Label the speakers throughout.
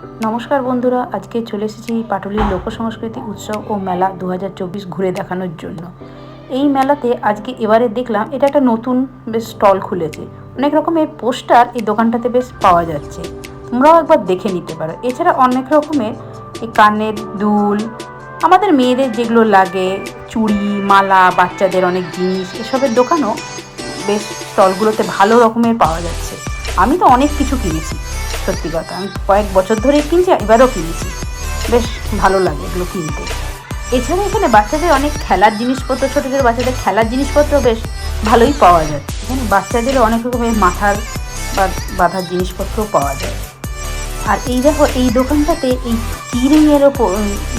Speaker 1: নমস্কার বন্ধুরা, আজকে চলে এসেছি পাটুলির লোক সংস্কৃতি উৎসব ও মেলা দু হাজার চব্বিশ ঘুরে দেখানোর জন্য। এই মেলাতে আজকে এবারে দেখলাম এটা একটা নতুন বেশ স্টল খুলেছে। অনেক রকমের পোস্টার এই দোকানটাতে বেশ পাওয়া যাচ্ছে। তোমরাও একবার দেখে নিতে পারো। এছাড়া অনেক রকমের এই কানের দুল, আমাদের মেয়েদের যেগুলো লাগে, চুড়ি, মালা, বাচ্চাদের অনেক জিনিস, এসবের দোকানও বেশ স্টলগুলোতে ভালো রকমের পাওয়া যাচ্ছে। আমি তো অনেক কিছু কিনেছি, সত্যি কথা। আমি কয়েক বছর ধরেই কিনছি এবারও কিনেছি। বেশ ভালো লাগে এগুলো কিনতে। এছাড়া এখানে বাচ্চাদের অনেক খেলার জিনিসপত্র, ছোটো ছোটো বাচ্চাদের খেলার জিনিসপত্র বেশ ভালোই পাওয়া যায়। এখানে বাচ্চাদের অনেক রকমের মাথার বা বাঁধার জিনিসপত্রও পাওয়া যায়। আর এই দেখো, এই দোকানটাতে এই কিরিংয়ের ওপর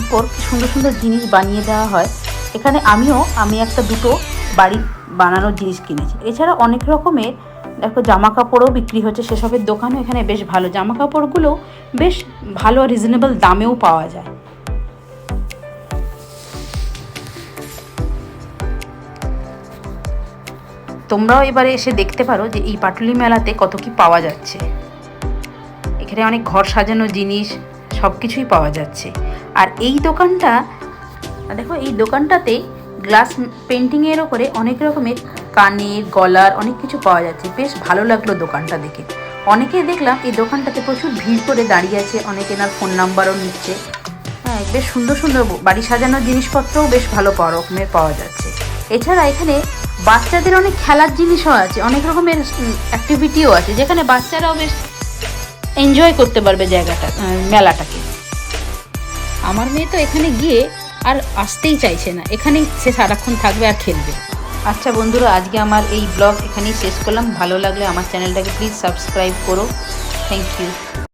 Speaker 1: উপর সুন্দর সুন্দর জিনিস বানিয়ে দেওয়া হয়। এখানে আমিও, আমি একটা দুটো বাড়ি বানানোর জিনিস কিনেছি। এছাড়া অনেক রকমের দেখো জামা কাপড়ও বিক্রি হচ্ছে, সেসবের দোকানও এখানে বেশ ভালো। জামা কাপড়গুলো বেশ ভালো রিজনেবল দামেও পাওয়া যায়। তোমরাও এবারে এসে দেখতে পারো যে এই পাটুলি মেলাতে কত কি পাওয়া যাচ্ছে। এখানে অনেক ঘর সাজানো জিনিস সব কিছুই পাওয়া যাচ্ছে। আর এই দোকানটা, দেখো, এই দোকানটাতে গ্লাস পেন্টিংয়ের ওপরে অনেক রকমের কানের, গলার অনেক কিছু পাওয়া যাচ্ছে। বেশ ভালো লাগল দোকানটা দেখে। অনেকে দেখলাম এই দোকানটাতে প্রচুর ভিড় করে দাঁড়িয়ে আছে, অনেকে এনার ফোন নাম্বারও নিচ্ছে। হ্যাঁ বেশ সুন্দর সুন্দর বাড়ি সাজানোর জিনিসপত্রও বেশ ভালো পাওয়া রকমের পাওয়া যাচ্ছে। এছাড়া এখানে বাচ্চাদের অনেক খেলার জিনিসও আছে, অনেক রকমের অ্যাক্টিভিটিও আছে, যেখানে বাচ্চারাও বেশ এনজয় করতে পারবে জায়গাটা মেলাটাকে। আমার মেয়ে তো এখানে গিয়ে আর আসতেই চাইছে না। এখানেই সে সারাক্ষণ থাকবে আর খেলবে। আচ্ছা বন্ধুরা, আজকে আমার এই ব্লগ এখানেই শেষ করলাম। ভালো লাগলে আমার চ্যানেলটাকে প্লিজ সাবস্ক্রাইব করো। Thank you